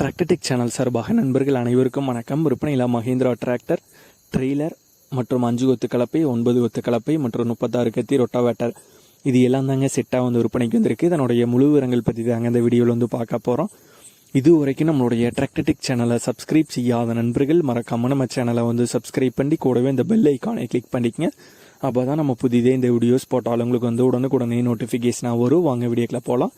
Tractor Tech channel சார்பாக நண்பர்கள் அனைவருக்கும் வணக்கம். விற்பனையில் மஹேந்திரா டிராக்டர் ட்ரெய்லர் மற்றும் அஞ்சு கொத்து கலப்பை ஒன்பது கொத்து கலப்பை மற்றும் முப்பத்தாறு கத்தி ரொட்டாவேட்டர் இது எல்லாம் தாங்க செட்டாக வந்து விற்பனைக்கு வந்திருக்கு. இதனுடைய முழு விவரங்கள் பற்றி தாங்க இந்த வீடியோவில் வந்து பார்க்க போகிறோம் இது வரைக்கும் நம்மளுடைய டிராக்டர்டெக் சேனலை சப்ஸ்கிரைப் செய்யாத நண்பர்கள் மறக்காம நம்ம சேனலை வந்து சப்ஸ்கிரைப் பண்ணி கூடவே இந்த பெல் ஐக்கானை கிளிக் பண்ணிக்கங்க. அப்போ தான் நம்ம புதிதே இந்த வீடியோஸ் போட்டாலும் உங்களுக்கு வந்து உடனுக்குடனே நோட்டிஃபிகேஷனாக வரும். வாங்க வீடியோக்கில் போகலாம்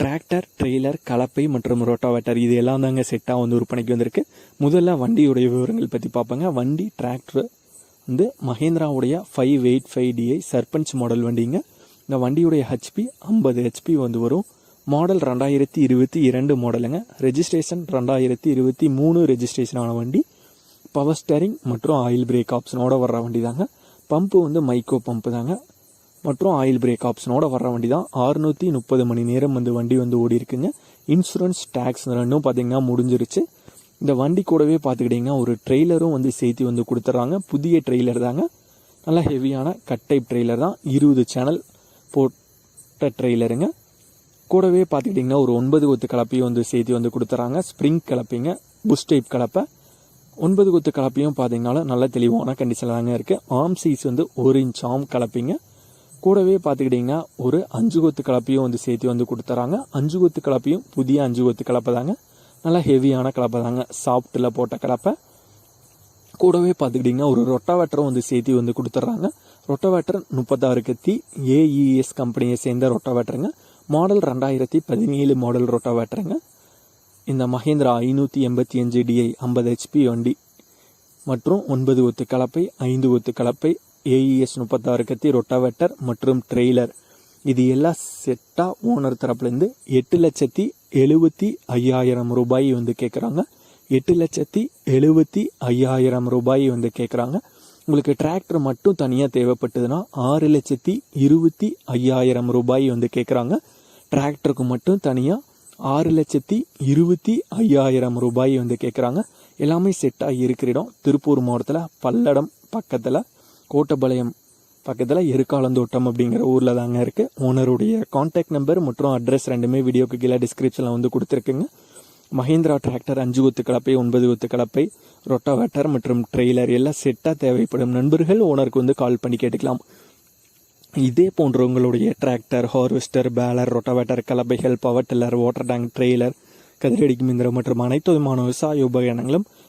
டிராக்டர் ட்ரெய்லர் கலப்பை மற்றும் ரோட்டாவேட்டர் இது எல்லாம் தாங்க செட்டாக வந்து விற்பனைக்கு வந்திருக்கு. முதல்ல வண்டியுடைய விவரங்கள் பற்றி பார்ப்பேங்க. வண்டி டிராக்டர் வந்து மஹேந்திராவுடைய five eight five DI Sarpanch model வண்டிங்க. இந்த வண்டியுடைய ஹெச்பி ஐம்பது ஹெச்பி வந்து வரும். மாடல் ரெண்டாயிரத்தி இருபத்தி இரண்டு மாடலுங்க ரெஜிஸ்ட்ரேஷன் ரெண்டாயிரத்தி இருபத்தி மூணு ரெஜிஸ்ட்ரேஷன் ஆன வண்டி. பவர் ஸ்டேரிங் மற்றும் ஆயில் பிரேக் ஆப்ஷனோட வர்ற வண்டி தாங்க பம்பு வந்து மைக்கோ பம்பு தாங்க. மற்றும் ஆயில் பிரேக் ஆப்ஷனோட வர்ற வண்டி தான் அறுநூற்றி முப்பது மணி நேரம் வந்து வண்டி வந்து ஓடி இருக்குங்க இன்சூரன்ஸ் டேக்ஸ் ரெண்டும் பார்த்தீங்கன்னா முடிஞ்சிருச்சு. இந்த வண்டி கூடவே பார்த்துக்கிட்டிங்கன்னா ஒரு ட்ரெய்லரும் வந்து சேர்த்து வந்து கொடுத்துட்றாங்க. புதிய ட்ரெய்லர் தாங்க. நல்லா ஹெவியான கட் டைப் ட்ரெய்லர் தான். இருபது சேனல் போட்ட ட்ரெய்லருங்க கூடவே பார்த்துக்கிட்டிங்கன்னா ஒரு ஒன்பது கொத்து கலப்பையும் வந்து சேர்த்து வந்து கொடுத்துட்றாங்க. ஸ்ப்ரிங் கலப்பைங்க புஷ் டைப் கலப்பை. ஒன்பது கொத்து கலப்பையும் பார்த்தீங்கன்னாலும் நல்ல தெளிவான கண்டிஷனில் தாங்க இருக்குது ஆம் சைஸ் வந்து ஒரு இன்ச் ஆம் கலப்பைங்க. கூடவே பார்த்துக்கிட்டிங்கன்னா ஒரு அஞ்சு கொத்து கலப்பையும் வந்து சேர்த்து வந்து கொடுத்துறாங்க. அஞ்சு கொத்து கலப்பையும் புதிய அஞ்சு கொத்து கலப்பை தாங்க. நல்லா ஹெவியான கலப்பை தாங்க. சாஃப்ட்டில் போட்ட கலப்பை. கூடவே பார்த்துக்கிட்டிங்கன்னா ஒரு ரொட்டாவேட்டரும் வந்து சேர்த்து வந்து கொடுத்துட்றாங்க ரொட்டாவேட்டர் முப்பத்தாறு கத்தி ஏஇஎஸ் கம்பெனியை சேர்ந்த ரொட்டாவேட்டருங்க. மாடல் ரெண்டாயிரத்தி பதினேழு மாடல் ரொட்டாவேட்டருங்க. இந்த மஹேந்திரா ஐநூற்றி எண்பத்தி அஞ்சு டிஐ ஐம்பது ஹெச்பி வண்டி. மற்றும் ஒன்பது ஒத்து கலப்பை ஐந்து ஒத்து கலப்பை ஏஇஎஸ் முப்பத்தாறு கத்தி ரொட்டாவேட்டர் மற்றும் ட்ரெய்லர். இது எல்லாம் செட்டாக ஓனர் தரப்புலேருந்து எட்டு லட்சத்தி எழுபத்தி ஐயாயிரம் ரூபாய் வந்து கேட்குறாங்க எட்டு லட்சத்தி எழுபத்தி ஐயாயிரம் ரூபாய் வந்து கேட்குறாங்க உங்களுக்கு டிராக்டர் மட்டும் தனியாக தேவைப்பட்டதுன்னா ஆறு லட்சத்தி இருபத்தி ஐயாயிரம் ரூபாய் வந்து கேட்குறாங்க டிராக்டருக்கு மட்டும் தனியாக ஆறு லட்சத்தி இருபத்தி ஐயாயிரம் ரூபாய் வந்து கேட்குறாங்க எல்லாமே செட்டாக இருக்கிற இடம் திருப்பூர் மாவட்டத்தில் பல்லடம் பக்கத்தில். கோட்டபாளையம் பக்கத்தில் எருக்காலந்தோட்டம் அப்படிங்கிற ஊரில் தாங்க இருக்குது ஓனருடைய காண்டாக்ட் நம்பர் மற்றும் அட்ரஸ் ரெண்டுமே வீடியோக்கு கீழே டிஸ்கிரிப்ஷனில் வந்து கொடுத்துருக்குங்க. மஹேந்திரா டிராக்டர் அஞ்சு ஒத்து கலப்பை ஒன்பது ஒத்து கலப்பை ரொட்டாவேட்டர் மற்றும் ட்ரெய்லர் எல்லாம் செட்டாக தேவைப்படும் நண்பர்கள் ஓனருக்கு வந்து கால் பண்ணி கேட்டுக்கலாம். இதே போன்ற உங்களுடைய tractor harvester baler rotavator கலப்பைகள் power tiller water tank trailer கதிரடிக்கு மிந்திரம் மற்றும் அனைத்து விதமான விவசாய உபகரணங்களும்